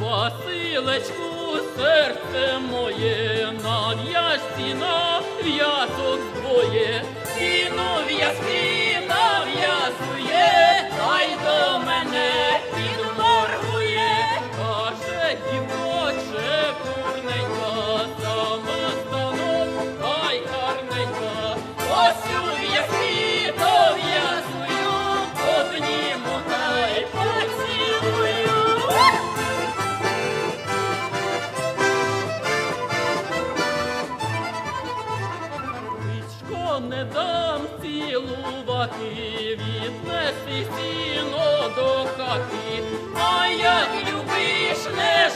Василечку, серце моє, нав'язці нав'язок двоє, і нов'язки нав'язок. Не дам цілувати відвести сіно до хати, а як любиш не